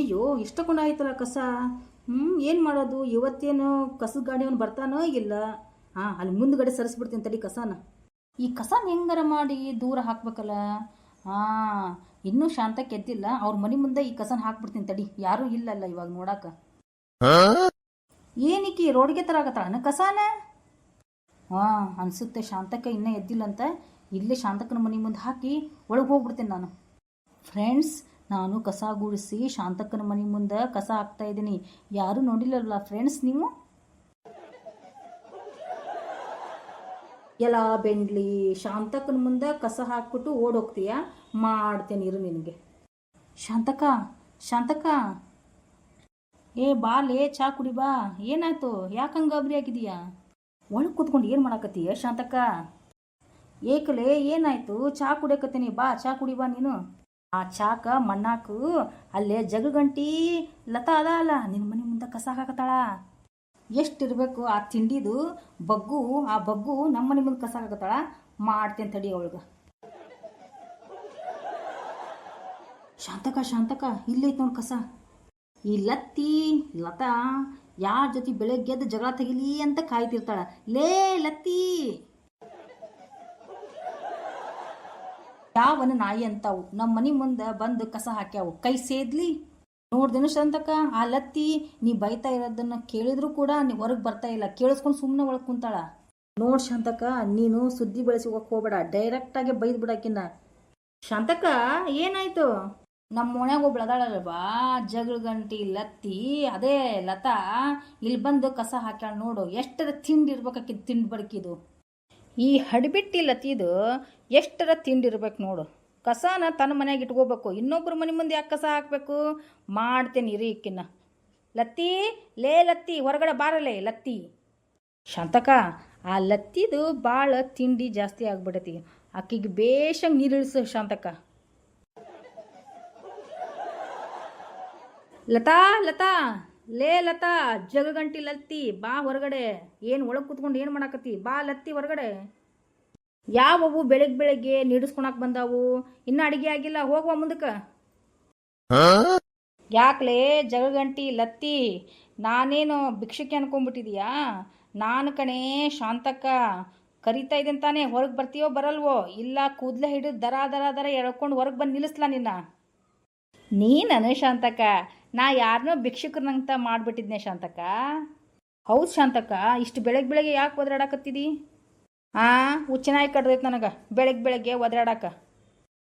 ಅಯ್ಯಯ್ಯೋ ಇಷ್ಟ ಕೊಂಡ ಆಯ್ತಲ್ಲ ಕಸ? ಹ್ಞೂ ಏನು ಮಾಡೋದು? ಇವತ್ತೇನು ಕಸದ ಗಾಡಿಯವನು ಬರ್ತಾನೋ ಇಲ್ಲ? ಹಾಂ ಅಲ್ಲಿ ಮುಂದ್ಗಡೆ ಸರಿಸ್ಬಿಡ್ತೀನಿ ತಡಿ ಕಸನ. ಈ ಕಸನ ಹೆಂಗಾರ ಮಾಡಿ ದೂರ ಹಾಕ್ಬೇಕಲ್ಲ? ಹಾಂ ಇನ್ನೂ ಶಾಂತ ಎದ್ದಿಲ್ಲ ಅವ್ರ ಮನೆ ಮುಂದೆ ಈ ಕಸನ ಹಾಕ್ಬಿಡ್ತೀನಿ ತಡಿ. ಯಾರೂ ಇಲ್ಲಲ್ಲ ಇವಾಗ ನೋಡಾಕ. ಏನಿಕ್ಕಿ ರೋಡ್ಗೆ ತರಾಕತ್ತಾಳನ ಕಸಾನ? ಹಾಂ ಅನ್ಸುತ್ತೆ ಶಾಂತಕ್ಕ ಇನ್ನೂ ಎದ್ದಿಲ್ಲ ಅಂತ ಇಲ್ಲೇ ಶಾಂತಕ್ಕನ ಮನೆ ಮುಂದೆ ಹಾಕಿ ಒಳಗೆ ಹೋಗ್ಬಿಡ್ತೀನಿ ನಾನು. ಫ್ರೆಂಡ್ಸ್ ನಾನು ಕಸ ಗುಡಿಸಿ ಶಾಂತಕ್ಕನ ಮನೆ ಮುಂದೆ ಕಸ ಹಾಕ್ತಾ ಇದ್ದೀನಿ. ಯಾರೂ ನೋಡಿಲ್ಲಲ್ಲ ಫ್ರೆಂಡ್ಸ್ ನೀವು? ಎಲ್ಲ ಬೆಂಡ್ಲಿ, ಶಾಂತಕ್ಕನ ಮುಂದೆ ಕಸ ಹಾಕ್ಬಿಟ್ಟು ಓಡೋಗ್ತೀಯ? ಮಾಡ್ತೇನೆ ಇರು ನಿನಗೆ. ಶಾಂತಕ ಶಾಂತಕ ಏ, ಬಾ ಲೇ, ಚಾ ಕುಡಿ ಬಾ. ಏನಾಯ್ತು? ಯಾಕಂಗೆ ಗಾಬರಿ ಆಗಿದೀಯಾ ಒಳಗೆ ಕೂತ್ಕೊಂಡು ಏನು ಮಾಡಾಕತ್ತೀಯ ಶಾಂತಕ್ಕ? ಏಕಲೇ, ಏನಾಯ್ತು? ಚಾ ಕುಡಿಯಕತ್ತೀನಿ. ಬಾ, ಚಾ ಕುಡಿ ಬಾ ನೀನು. ಆ ಚಾಕ ಮಣ್ಣಾಕು ಅಲ್ಲೇ ಜಗಗಂಟಿ ಲತಾ ಅದ ಅಲ್ಲ ನಿನ್ನ ಮನೆ ಮುಂದೆ ಕಸ ಹಾಕತ್ತಾಳ. ಎಷ್ಟಿರ್ಬೇಕು ಆ ತಿಂಡಿದು ಬಗ್ಗು, ಆ ಬಗ್ಗು ನಮ್ಮ ಮನೆ ಮುಂದೆ ಕಸ ಹಾಕತ್ತಾಳ. ಮಾಡ್ತೇನೆ ತಡಿ ಅವಳಿಗೆ. ಶಾಂತಕ ಶಾಂತಕ, ಇಲ್ಲೈತ್ ನೋಡಿ ಕಸ. ಈ ಲತ್ತಿ, ಲತಾ, ಯಾರ ಜೊತೆ ಬೆಳಗ್ಗೆದ್ದು ಜಗಳ ತೆಗಿಲಿ ಅಂತ ಕಾಯ್ತಿರ್ತಾಳ. ಲೇ ಲತ್ತಿ! ಯಾವನ ನಾಯಿ ಅಂತಾವು. ನಮ್ಮ ಮನಿ ಮುಂದೆ ಬಂದು ಕಸ ಹಾಕ್ಯಾವು. ಕೈ ಸೇದ್ಲಿ ನೋಡ್ದೇನು ಶಾಂತಕ ಆ ಲತ್ತಿ, ನೀ ಬೈತಾ ಇರೋದನ್ನ ಕೇಳಿದ್ರು ಕೂಡ ನೀ ಹೊರಗೆ ಬರ್ತಾ ಇಲ್ಲ. ಕೇಳಿಸ್ಕೊಂಡು ಸುಮ್ಮನೆ ಒಳಗೆ ಕುಂತಾಳ. ನೋಡ್ ಶಾಂತಕ, ನೀನು ಸುದ್ದಿ ಬೆಳೆಸಿ ಹೋಗಕ್ಕೆ ಹೋಗ್ಬೇಡ ಡೈರೆಕ್ಟಾಗಿ ಬೈದ್ ಬಿಡಾಕಿನ್ನ. ಶಾಂತಕ, ಏನಾಯ್ತು? ನಮ್ಮ ಮನ್ಯಾಗ ಒಬ್ಳು ಜಗಳ ಗಂಟಿ, ಲತ್ತಿ, ಅದೇ ಲತಾ ಇಲ್ಲಿ ಬಂದು ಕಸ ಹಾಕ್ಯಾಳ ನೋಡು. ಎಷ್ಟರ ತಿಂಡಿ ಇರ್ಬೇಕಾಕಿ ತಿಂಡಿ ಬಡ್ಕಿದು. ಈ ಹಡಿಬಿಟ್ಟಿ ಲತಿದು ಎಷ್ಟರ ತಿಂಡಿ ಇರ್ಬೇಕು ನೋಡು. ಕಸನ ತನ್ನ ಮನೆಗೆ ಇಟ್ಕೋಬೇಕು. ಇನ್ನೊಬ್ರ ಮನೆ ಮುಂದೆ ಯಾಕೆ ಕಸ ಹಾಕಬೇಕು? ಮಾಡ್ತೇನೆ ಇರಿ ಇಕ್ಕಿನ ಲತ್ತಿ ಲೇ ಲತ್ತಿ ಹೊರಗಡೆ ಬಾರಲೇ ಲತ್ತಿ ಶಾಂತಕ, ಆ ಲತ್ತಿದು ಭಾಳ ತಿಂಡಿ ಜಾಸ್ತಿ ಆಗ್ಬಿಡತಿ ಆಕಿಗೆ ಬೇಷಂಗೆ ನೀರು ಇಳಿಸು ಶಾಂತಕ. ಲತಾ ಲತಾ. ಲೇ ಲತಾ, ಜಗಗಂಟಿ ಲತ್ತಿ, ಬಾ ಹೊರಗಡೆ. ಏನು ಒಳಗೆ ಕೂತ್ಕೊಂಡು ಏನು ಮಾಡಾಕತ್ತಿ? ಬಾ ಲತ್ತಿ ಹೊರಗಡೆ. ಯಾವವು ಬೆಳಗ್ಗೆ ಬೆಳಗ್ಗೆ ನೀಡಿಸ್ಕೊಳಕ್ ಬಂದಾವು? ಇನ್ನೂ ಅಡಿಗೆ ಆಗಿಲ್ಲ, ಹೋಗುವ ಮುಂದಕ್ಕೆ. ಯಾಕ್ಲೇ ಜಗಗಂಟಿ ಲತ್ತಿ, ನಾನೇನು ಭಿಕ್ಷಕ್ಕೆ ಅನ್ಕೊಂಡ್ಬಿಟ್ಟಿದೀಯಾ ನಾನು ಕಣೇ ಶಾಂತಕ್ಕ, ಕರಿತಾ ಇದ್ದೀನಿ ತಾನೇ, ಹೊರಗೆ ಬರ್ತೀಯೋ ಬರಲ್ವೋ? ಇಲ್ಲ ಕೂದಲೇ ಹಿಡಿದು ದರ ದರ ದರ ಎಳ್ಕೊಂಡು ಹೊರಗೆ ಬಂದು ನಿಲ್ಲಿಸ್ಲಾ ನಿನ್ನ? ನೀನು ಶಾಂತಕ್ಕ ನಾ ಯಾರನ್ನೋ ಭಿಕ್ಷುಕರಂತ ಮಾಡಿಬಿಟ್ಟಿದ್ನೆ ಶಾಂತಕ್ಕ. ಹೌದು ಶಾಂತಕ್ಕ, ಇಷ್ಟು ಬೆಳಗ್ಗೆ ಬೆಳಗ್ಗೆ ಯಾಕೆ ಒದರಾಡಕತ್ತಿದಿ? ಹಾಂ ಹುಚ್ಚಿನಾಯಿ ಕಡ್ದೈತೆ ನನಗೆ ಬೆಳಗ್ಗೆ ಬೆಳಗ್ಗೆ ಒದರಾಡಕ.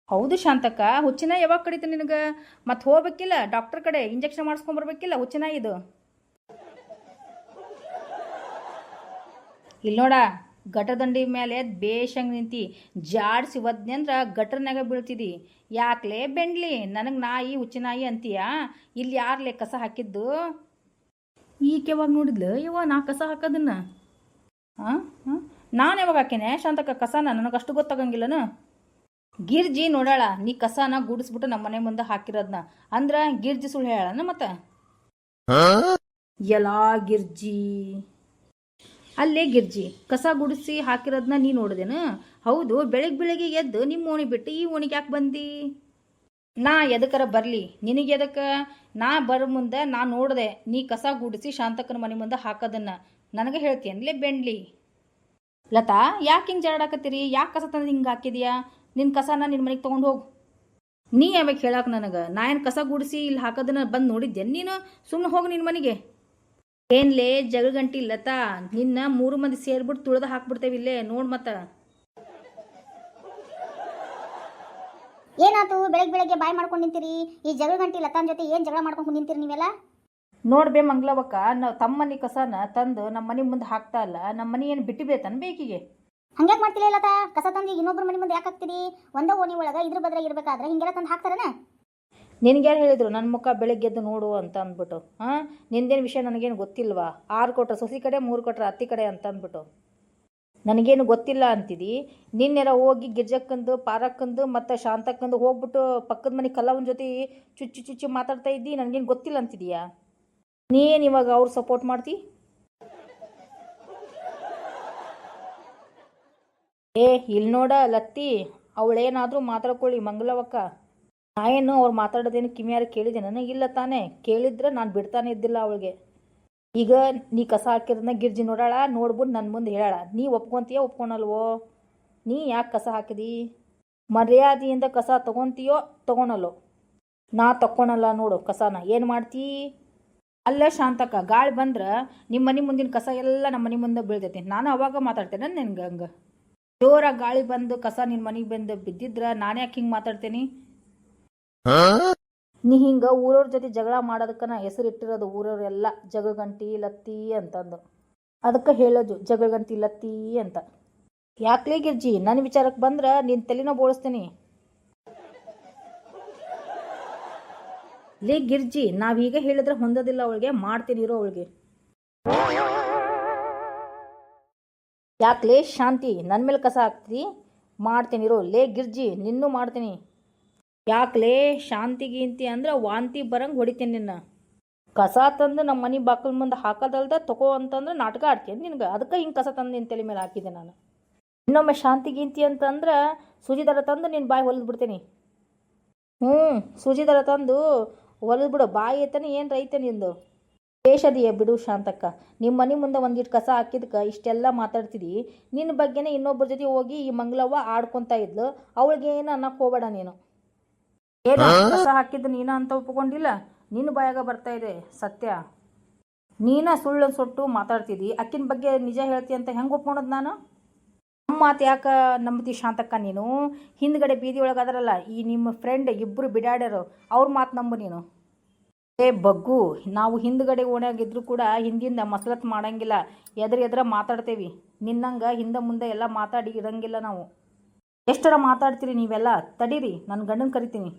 ಹೌದು ಶಾಂತಕ್ಕ, ಹುಚ್ಚಿನಾಯಿ ಯಾವಾಗ ಕಡಿತು ನಿನಗೆ? ಮತ್ತೆ ಹೋಗ್ಬೇಕಿಲ್ಲ, ಡಾಕ್ಟರ್ ಕಡೆ ಇಂಜೆಕ್ಷನ್ ಮಾಡಿಸ್ಕೊಂಬರ್ಬೇಕಿಲ್ಲ ಹುಚ್ಚಿನಾಯಿದು? ಇಲ್ಲಿ ನೋಡ ಗಟದಂಡಿ ಮೇಲೆ ಬೇಷಂಗ್ ನಿಂತಿ ಜಾಡ್ಸಿ ಒದ್ನೆ ಅಂದ್ರೆ ಗಟ್ರನ್ಯಾಗ ಬೀಳ್ತಿದಿ. ಯಾಕ್ಲೆ ಬೆಂಡ್ಲಿ ನನಗೆ ನಾಯಿ ಹುಚ್ಚಿನಾಯಿ ಅಂತೀಯಾ? ಇಲ್ಲಿ ಯಾರ್ಲೆ ಕಸ ಹಾಕಿದ್ದು? ಈಕೆ ಯಾವಾಗ ನೋಡಿದ್ಲು? ಇವ ನಾ ಕಸ ಹಾಕೋದನ್ನ? ಹಾಂ ಹಾಂ ನಾನು ಯಾವಾಗ ಹಾಕೇನೆ? ಶಾಂತಕ್ಕ ಕಸನ ನನಗಷ್ಟು ಗೊತ್ತಾಗಂಗಿಲ್ಲನ? ಗಿರ್ಜಿ ನೋಡಾಳ ನೀ ಕಸನ ಗುಡಿಸ್ಬಿಟ್ಟು ನಮ್ಮ ಮನೆ ಮುಂದೆ ಹಾಕಿರೋದನ್ನ ಅಂದ್ರ ಗಿರ್ಜಿ ಸುಳ್ಳು ಹೇಳಣ ಮತ್ತೆ? ಎಲ್ಲ ಗಿರ್ಜಿ. ಅಲ್ಲೇ ಗಿರ್ಜಿ, ಕಸ ಗುಡಿಸಿ ಹಾಕಿರೋದನ್ನ ನೀ ನೋಡಿದೆನು? ಹೌದು ಬೆಳಗ್ಗೆ ಬೆಳಗ್ಗೆ ಎದ್ದು ನಿಮ್ಮ ಓಣಿ ಬಿಟ್ಟು ಈ ಓಣಿಗೆ ಯಾಕೆ ಬಂದಿ? ನಾ ಎದಕ್ಕರ ಬರಲಿ? ನಿನಗೆ ಎದಕ್ಕೆ ನಾ ಬರ ಮುಂದೆ ನಾ ನೋಡಿದೆ, ನೀ ಕಸ ಗುಡಿಸಿ ಶಾಂತಕ್ಕನ ಮನೆ ಮುಂದೆ ಹಾಕೋದನ್ನ. ನನಗೆ ಹೇಳ್ತೀಯನ್ಲೇ ಬೆಂಡ್ಲಿ? ಲತಾ, ಯಾಕೆ ಹಿಂಗೆ ಜರಡಾಕತ್ತೀರಿ? ಯಾಕೆ ಕಸ ತಂದು ಹಿಂಗೆ ಹಾಕಿದ್ಯಾ? ನಿನ್ನ ಕಸನ ನಿನ್ನ ಮನೆಗೆ ತೊಗೊಂಡು ಹೋಗು. ನೀ ಯಾವಾಗ ಹೇಳಕ್ಕೆ ನನಗೆ? ನಾ ಏನು ಕಸ ಗುಡಿಸಿ ಇಲ್ಲಿ ಹಾಕೋದನ್ನ ಬಂದು ನೋಡಿದ್ದೆ ನೀನು? ಸುಮ್ಮನೆ ಹೋಗು ನಿನ್ನ ಮನೆಗೆ. ಏನ್ಲೇ ಜಗಳಗಂಟಿ ಲತಾ ನಿನ್ನ ಮೂರು ಮಂದಿ ಸೇರ್ಬಿಟ್ಟು ಹಾಕಿ ಹಾಕ್ಬಿಡ್ತೇವೆ ಇಲ್ಲೇ ನೋಡ್ ಮತ್ತ. ಏನಾತು? ಬೆಳಗ್ಗೆ ಬೆಳಗ್ಗೆ ಬಾಯ್ ಮಾಡ್ಕೊಂಡು ನಿಂತೀರಿ? ಈ ಜಗಳ ಗಂಟಿ ಲತಾನ್ ಜೊತೆ ಏನ್ ಜಗಳ ಮಾಡ್ಕೊಂಡು ನಿಂತೀರಿ ನೀವೆಲ್ಲ? ನೋಡ್ಬೇ ಮಂಗ್ಲವಕ್ಕ ನಾವು ತಮ್ಮ ಮನೆ ಕಸನ ತಂದು ನಮ್ಮ ಮನೆ ಮುಂದೆ ಹಾಕ್ತಾ ಇಲ್ಲ ನಮ್ಮ ಮನೆ ಏನು ಬಿಟ್ಟು ಬೇತನ್ ಬೇಕಿಗೆ ಹಂಗ್ಯಾಕ್ ಮಾಡ್ತಿಲ್ಲ ಲತಾ? ಕಸ ತಂದು ಇನ್ನೊಬ್ರ ಮನೆ ಮುಂದೆ ಯಾಕೆ ಹಾಕ್ತೀರಿ? ಒಂದ ಓಣಿ ಒಳಗ ಇದ್ರ ಬದ್ರ ಇರ್ಬೇಕಾದ್ರೆ ಹಿಂಗೆಲ್ಲ ತಂದು ಹಾಕ್ತಾರನ? ನಿನ್ಗ್ಯಾರು ಹೇಳಿದ್ರು ನನ್ನ ಮುಖ ಬೆಳಗ್ಗೆ ಎದ್ದು ನೋಡು ಅಂತ ಅಂದ್ಬಿಟ್ಟು. ಹಾಂ ನಿಂದೇನು ವಿಷಯ ನನಗೇನು ಗೊತ್ತಿಲ್ವಾ? ಆರು ಕೊಟ್ರೆ, ಸೊಸಿ ಕಡೆ, ಮೂರು ಕೊಟ್ರೆ, ಅತ್ತಿ ಕಡೆ ಅಂತ ಅಂದ್ಬಿಟ್ಟು. ನನಗೇನು ಗೊತ್ತಿಲ್ಲ ಅಂತಿದ್ದಿ ನಿನ್ನೆರ ಹೋಗಿ ಗಿರ್ಜಕ್ಕಂದು, ಪಾರಕ್ಕಂದು, ಮತ್ತು ಶಾಂತಕ್ಕಂದು ಹೋಗ್ಬಿಟ್ಟು ಪಕ್ಕದ ಮನೆ ಕಲ್ಲವನ ಜೊತೆ ಚುಚ್ಚಿ ಚುಚ್ಚಿ ಮಾತಾಡ್ತಾ ಇದ್ದಿ, ನನಗೇನು ಗೊತ್ತಿಲ್ಲ ಅಂತಿದೀಯಾ? ನೀನು ಇವಾಗ ಅವ್ರು ಸಪೋರ್ಟ್ ಮಾಡ್ತಿ? ಏ ಇಲ್ಲಿ ನೋಡ ಲತ್ತಿ, ಅವಳೇನಾದರೂ ಮಾತಾಡ್ಕೊಳ್ಳಿ ಮಂಗಲವಕ್ಕ. ನಾ ಏನು ಅವ್ರು ಮಾತಾಡೋದೇನು ಕೇಳಿದೆ ನನಗೆ ಇಲ್ಲ ತಾನೇ. ಕೇಳಿದ್ರೆ ನಾನು ಬಿಡ್ತಾನೆ ಇದ್ದಿಲ್ಲ ಅವಳಿಗೆ. ಈಗ ನೀ ಕಸ ಹಾಕಿರೋದನ್ನ ಗಿರ್ಜಿ ನೋಡಾಳ ನೋಡ್ಬಿಟ್ಟು ನನ್ನ ಮುಂದೆ ಹೇಳಾಳ ನೀ ಒಪ್ಕೊಂತೀಯ ಒಪ್ಕೊಳಲ್ವೋ? ನೀ ಯಾಕೆ ಕಸ ಹಾಕಿದಿ? ಮರ್ಯಾದೆಯಿಂದ ಕಸ ತಗೊಂತೀಯೋ ತಗೊಳಲ್ಲೋ ನಾ ತಕ್ಕೊಳಲ್ಲ ನೋಡು ಕಸನ. ಏನು ಮಾಡ್ತೀ? ಅಲ್ಲ ಶಾಂತಕ್ಕ, ಗಾಳಿ ಬಂದ್ರೆ ನಿಮ್ಮ ಮನೆ ಮುಂದಿನ ಕಸ ಎಲ್ಲ ನಮ್ಮ ಮನೆ ಮುಂದೆ ಬೀಳ್ತೈತಿ. ನಾನು ಅವಾಗ ಮಾತಾಡ್ತೇನೆ ನಿನ್ಗೆ ಹಂಗೆ. ಜೋರಾಗಿ ಗಾಳಿ ಬಂದು ಕಸ ನಿನ್ನ ಮನೆಗೆ ಬಂದು ಬಿದ್ದಿದ್ರೆ ನಾನು ಯಾಕೆ ಹಿಂಗೆ ಮಾತಾಡ್ತೇನೆ? ನೀ ಹಿಂಗ ಊರವ್ರ ಜೊತೆ ಜಗಳ ಮಾಡೋದಕ್ಕ ನಾ ಹೆಸರು ಇಟ್ಟಿರೋದು ಊರವ್ರೆಲ್ಲ ಜಗಗಂಟಿ ಲತ್ತಿ ಅಂತಂದು. ಅದಕ್ಕೆ ಹೇಳೋದು ಜಗಗಂಟಿ ಲತ್ತಿ ಅಂತ. ಯಾಕ್ಲೇ ಗಿರ್ಜಿ ನನ್ನ ವಿಚಾರಕ್ಕೆ ಬಂದ್ರೆ ನಿನ್ನ ತಲೆನೋ ಬೋಳಿಸ್ತೀನಿ. ಲೇ ಗಿರ್ಜಿ ನಾವೀಗ ಹೇಳಿದ್ರೆ ಹೊಂದೋದಿಲ್ಲ ಅವಳಿಗೆ, ಮಾಡ್ತೀನಿ ಇರೋ ಅವಳಿಗೆ. ಯಾಕ್ಲೇ ಶಾಂತಿ ನನ್ನ ಮೇಲೆ ಕಸ ಹಾಕ್ತಿ, ಮಾಡ್ತೀನಿ ಇರೋ. ಲೇ ಗಿರ್ಜಿ, ನಿನ್ನೂ ಮಾಡ್ತೀನಿ. ಯಾಕ್ಲೇ ಶಾಂತಿ ಗೀಂತಿ ಅಂದ್ರೆ ವಾಂತಿ ಬರಂಗೆ ಹೊಡಿತೀನಿ ನಿನ್ನ? ಕಸ ತಂದು ನಮ್ಮ ಮನೆ ಬಾಕಲ್ ಮುಂದೆ ಹಾಕೋದಲ್ದ ತಗೋ ಅಂತಂದ್ರೆ ನಾಟಕ ಆಡ್ತೀನಿ ನಿನಗೆ? ಅದಕ್ಕೆ ಹಿಂಗೆ ಕಸ ತಂದು ನಿನ್ನ ತಲೆ ಮೇಲೆ ಹಾಕಿದೆ ನಾನು. ಇನ್ನೊಮ್ಮೆ ಶಾಂತಿ ಗೀಂತಿ ಅಂತಂದ್ರೆ ಸೂಜಿ ದರ ತಂದು ನಿನ್ನ ಬಾಯಿ ಹೊಲಿದು ಬಿಡ್ತೀನಿ. ಹ್ಞೂ ಸೂಜಿ ದರ ತಂದು ಹೊಲಿದು ಬಿಡು. ಬಾಯಿ ಐತನೆ ಏನು ರೈತೆ ನಿಂದು? ದೇಶದಿಯ ಬಿಡು ಶಾಂತಕ್ಕ. ನಿಮ್ಮ ಮನೆ ಮುಂದೆ ಒಂದಿಟ್ಟು ಕಸ ಹಾಕಿದ್ಕ ಇಷ್ಟೆಲ್ಲ ಮಾತಾಡ್ತಿದ್ದಿ ನಿನ್ನ ಬಗ್ಗೆನೇ ಇನ್ನೊಬ್ಬರ ಜೊತೆ ಹೋಗಿ ಈ ಮಂಗಳವ್ವ ಆಡ್ಕೊತಾ ಇದ್ಲು. ಅವಳಿಗೆ ಏನು ಅನ್ನಕ್ಕೆ ಹೋಗಬೇಡ ನೀನು. ಏನು ಕಸ ಹಾಕಿದ್ದು ನೀನ ಅಂತ ಒಪ್ಕೊಂಡಿಲ್ಲ? ನಿನ್ನ ಬಾಯಾಗ ಬರ್ತಾ ಇದೆ ಸತ್ಯ. ನೀನ ಸುಳ್ಳು ಸೊಟ್ಟು ಮಾತಾಡ್ತಿದ್ದಿ. ಅಕ್ಕಿನ ಬಗ್ಗೆ ನಿಜ ಹೇಳ್ತಿ ಅಂತ ಹೆಂಗೆ ಒಪ್ಕೊಂಡದ್ ನಾನು? ನಮ್ಮ ಮಾತು ಯಾಕೆ ನಂಬ್ತಿ ಶಾಂತಕ್ಕ ನೀನು? ಹಿಂದ್ಗಡೆ ಬೀದಿ ಒಳಗಾದ್ರಲ್ಲ ಅದರಲ್ಲ ಈ ನಿಮ್ಮ ಫ್ರೆಂಡ್ ಇಬ್ಬರು ಬಿಡಾಡ್ಯಾರು ಅವ್ರ ಮಾತು ನಂಬು ನೀನು. ಏ ಬಗ್ಗು ನಾವು ಹಿಂದ್ಗಡೆ ಓಣ್ಯಾಗಿದ್ರು ಕೂಡ ಹಿಂದಿಂದ ಮಸಲತ್ ಮಾಡಂಗಿಲ್ಲ. ಎದ್ರ ಎದ್ರ ಮಾತಾಡ್ತೇವಿ. ನಿನ್ನಂಗೆ ಹಿಂದೆ ಮುಂದೆ ಎಲ್ಲ ಮಾತಾಡಿ ಇರಂಗಿಲ್ಲ ನಾವು. ಎಷ್ಟರ ಮಾತಾಡ್ತೀರಿ ನೀವೆಲ್ಲ? ತಡೀರಿ ನನ್ನ ಗಂಡನ ಕರಿತೀನಿ.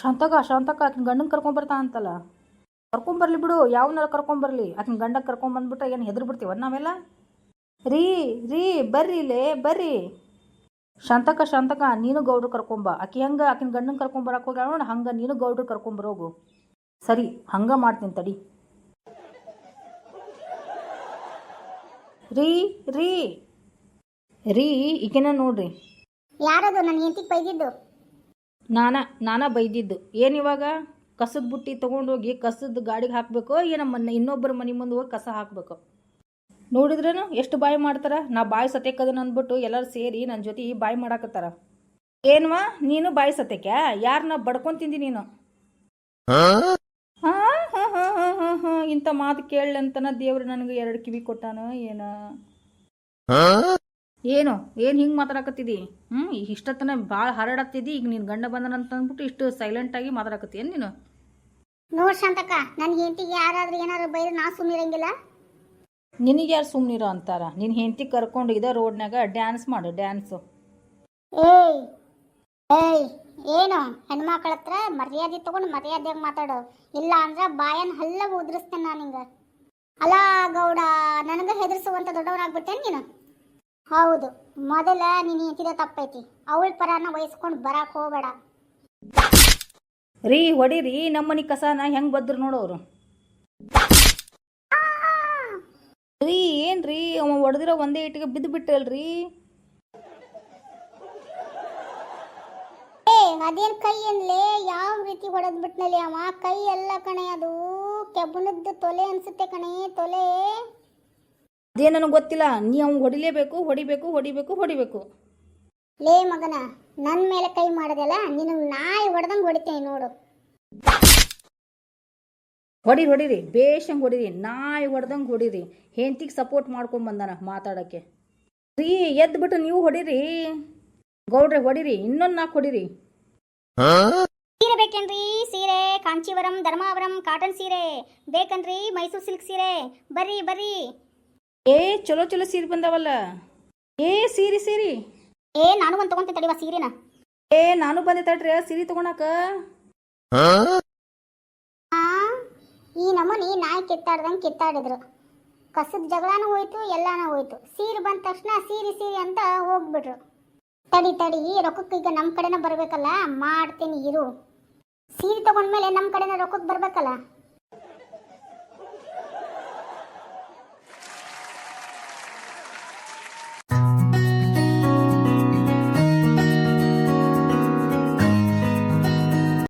ಶಾಂತಕ ಶಾಂತಕ ಆಕಿನ ಗಂಡನ ಕರ್ಕೊಂಬರ್ತಾ ಅಂತಲ್ಲ? ಕರ್ಕೊಂಬರ್ಲಿ ಬಿಡು, ಯಾವನಾರ ಕರ್ಕೊಂಬರ್ಲಿ ಆಕಿನ ಗಂಡ ಕರ್ಕೊಂಬಂದ್ಬಿಟ್ರೆ ಏನು ಹೆದರ್ ಬಿಡ್ತೀವ ನಾವೆಲ್ಲ? ರೀ ರೀ, ಬರ್ರಿ ಲೇ ಬರ್ರಿ. ಶಾಂತಕ ಶಾಂತಕ ನೀನು ಗೌಡ್ರು ಕರ್ಕೊಂಬ ಆಕಿ ಹೆಂಗೆ ಆಕಿನ ಗಂಡನ ಕರ್ಕೊಂಬರಕ್ಕೆ ಹೋಗ್ಯಾಳ ನೋಡಿ, ಹಂಗೆ ನೀನು ಗೌಡ್ರು ಕರ್ಕೊಂಬರೋಗು ಸರಿ, ಹಂಗೆ ಮಾಡ್ತೀನಿ ತಡಿ. ರೀ ರೀ. ರೀ, ಈಕೆನ ನೋಡ್ರಿ. ಯಾರದು? ನನ್ನ ಹೆಂಡತಿಗೆ ಬೈದಿದ್ದು? ನಾನ ನಾನ ಬೈದಿದ್ದು. ಏನಿವಾಗ ಕಸದ ಬುಟ್ಟಿ ತೊಗೊಂಡೋಗಿ ಕಸದ ಗಾಡಿಗೆ ಹಾಕಬೇಕು, ಏನೋ ಮನೆ ಇನ್ನೊಬ್ಬರ ಮನೆ ಮುಂದೆ ಹೋಗಿ ಕಸ ಹಾಕಬೇಕು? ನೋಡಿದ್ರೇನು? ಎಷ್ಟು ಬಾಯಿ ಮಾಡ್ತಾರ? ನಾ ಬಾಯಿ ಸತ್ಯಕ್ಕದನ ಅಂದ್ಬಿಟ್ಟು ಎಲ್ಲರೂ ಸೇರಿ ನನ್ನ ಜೊತೆ ಬಾಯಿ ಮಾಡಾಕತ್ತಾರ. ಏನ್ವಾ? ನೀನು ಬಾಯಿ ಸತ್ಯಕ್ಕ? ಯಾರನ್ನ ಬಡ್ಕೊಂಡು ತಿಂದಿ ನೀನು? ಇಂಥ ಮಾತು ಕೇಳಂತನ ದೇವ್ರು ನನಗೆ ಎರಡು ಕಿವಿ ಕೊಟ್ಟಾನ ಏನ? ಏನು? ಏನು ಹಿಂಗೆ ಮಾತಾಡಕತ್ತಿದಿ? ಹ್ಞೂ ಇಷ್ಟತನ ಭಾಳ ಹರಡತ್ತಿದ್ದಿ ಈಗ ನಿನ್ನ ಗಂಡ ಬಂದನಂತ ಅಂದ್ಬಿಟ್ಟು ಇಷ್ಟು ಸೈಲೆಂಟಾಗಿ ಮಾತಾಡಕತ್ತಿ ಏನು ನೀನು? ನೋಡ್ ಶಾಂತಕ್ಕ ನನ್ನ ಹೆಂಡತಿಗೆ ಯಾರಾದ್ರೂ ಏನಾದ್ರು ಬೈದ್ರೆ ನಾ ಸುಮ್ಮನಿರಂಗಿಲ್ಲ ನಿನಗೆ ಯಾರು ಸುಮ್ಮನಿರೋ ಅಂತಾರ? ನಿನ್ನ ಹೆಂಡತಿ ಕರ್ಕೊಂಡು ಇದೇ ರೋಡ್ನಾಗ ಡ್ಯಾನ್ಸ್ ಮಾಡು ಡ್ಯಾನ್ಸು ಏಯ್ ಏಯ್ ಏನು? ಹೆಣ್ಮಕ್ಳ ಹತ್ರ ಮರ್ಯಾದೆ ತಗೊಂಡು ಮರ್ಯಾದೆಯಾಗಿ ಮಾತಾಡು. ಇಲ್ಲ ಅಂದ್ರೆ ಬಾಯನ್ ಹಲ್ಲಾಗ ಉದುರಿಸ್ತೇನೆ ನಾನು ಹಿಂಗ ಅಲ್ಲ ಗೌಡ ನನಗೆ ಹೆದರ್ಸುವಂತ ದೊಡ್ಡವನಾಗ್ಬಿಟ್ಟೇನು ನೀನು? ಹೌದು. ಮೊದಲ ನೀನು ಹೆಂತಿದ ತಪ್ಪೈತಿ. ಅವಳ ಪರಾನ ವಹಿಸ್ಕೊಂಡು ಬರಕ್ಕೆ ಹೋಗಬೇಡ. ರೀ ಹೊಡಿರಿ. ನಮ್ಮನೆ ಕಸಾನ ಹೆಂಗೆ ಬದ್ರು ನೋಡೋರು? ರೀ ಏನ್ರಿ? ಅವ ಹೊಡೆದಿರೋ ಒಂದೇ ಇಟ್ಟಿಗೆ ಬಿದ್ದು ಬಿಟ್ಟಲ್ರಿ ಏ ಅದೇನ್ ಕೈ ಏನ್ಲೇ? ಯಾವ ರೀತಿ ಹೊಡೆದ್ ಬಿಟ್ನಲ್ಲಿ ಅವ? ಕೈ ಎಲ್ಲ ಕಣೆ ಅದು ಕೆಬ್ಬನದ್ದು ತೊಲೆ ಅನ್ಸುತ್ತೆ ಕಣೆ ತೊಲೆ. ಅದೇ ನನಗೆ ಗೊತ್ತಿಲ್ಲ? ನೀ ಅವ್ನು ಹೊಡಿಲೇಬೇಕು ಹೊಡಿಬೇಕು ಹೊಡಿಬೇಕು ಹೊಡಿಬೇಕು. ಲೇ ಮಗನ ನನ್ನ ಮೇಲೆ ಕೈ ಮಾಡದಲ್ಲ ನಿನ್ನ ನಾಯಿ ಹೊಡೆದಂಗೆ ಹೊಡಿತೇನೆ ನೋಡು. ಹೊಡಿ ಹೊಡೀರಿ ಬೇಷಂಗೆ ಹೊಡೀರಿ ನಾಯಿ ಹೊಡೆದಂಗೆ ಹೊಡಿರಿ. ಹೆಂಡತಿಗೆ ಸಪೋರ್ಟ್ ಮಾಡ್ಕೊಂಡು ಬಂದಾನ ಮಾತಾಡೋಕ್ಕೆ. ರೀ ಎದ್ಬಿಟ್ಟು ನೀವು ಹೊಡೀರಿ. ಗೌಡ್ರೆ ಹೊಡೀರಿ ಇನ್ನೊಂದು ನಾಲ್ಕು ಹೊಡೀರಿ. ಸೀರೆ ಬೇಕೇನ್ರಿ ಸೀರೆ ಕಾಂಚೀವರಂ ಧರ್ಮಾವರಂ ಕಾಟನ್ ಸೀರೆ ಬೇಕನ್ರಿ ಮೈಸೂರು ಸಿಲ್ಕ್ ಸೀರೆ. ಬರ್ರಿ ಬರ್ರಿ ಏ ಚಲೋ ಚಲೋ ಸೀರೆ ಬಂದಾವಲ್ಲ. ಏ ಸೀರೆ ಸೀರಿ. ಏ ನಾನು ಒಂದು ತಗೊಂತೀನಿ ತಡಿವಾ ಸೀರೆನ. ಏ ನಾನು ಬಂದೆ ತಡ್ರಿ ಸೀರೆ ತಗೊಳಕ. ಆ ಈ ನಮೂನಿ ನಾಯಿ ಕಿತ್ತಾಡ್ದಂಗೆ ಕಿತ್ತಾಡಿದ್ರು. ಕಸದ ಜಗಳನೂ ಹೋಯ್ತು ಎಲ್ಲಾನು ಹೋಯ್ತು. ಸೀರೆ ಬಂದ ತಕ್ಷಣ ಸೀರೆ ಸೀರೆ ಅಂತ ಹೋಗ್ಬಿಟ್ರು. ತಡಿ ತಡಿ ರೊಕ್ಕಕ್ಕೆ ಈಗ ನಮ್ಮ ಕಡೆನ ಬರಬೇಕಲ್ಲ ಮಾಡ್ತೀನಿ ಇರು. ಸೀರೆ ತಗೊಂಡ್ಮೇಲೆ ನಮ್ಮ ಕಡೆನ ರೊಕ್ಕಕ್ಕೆ ಬರ್ಬೇಕಲ್ಲ.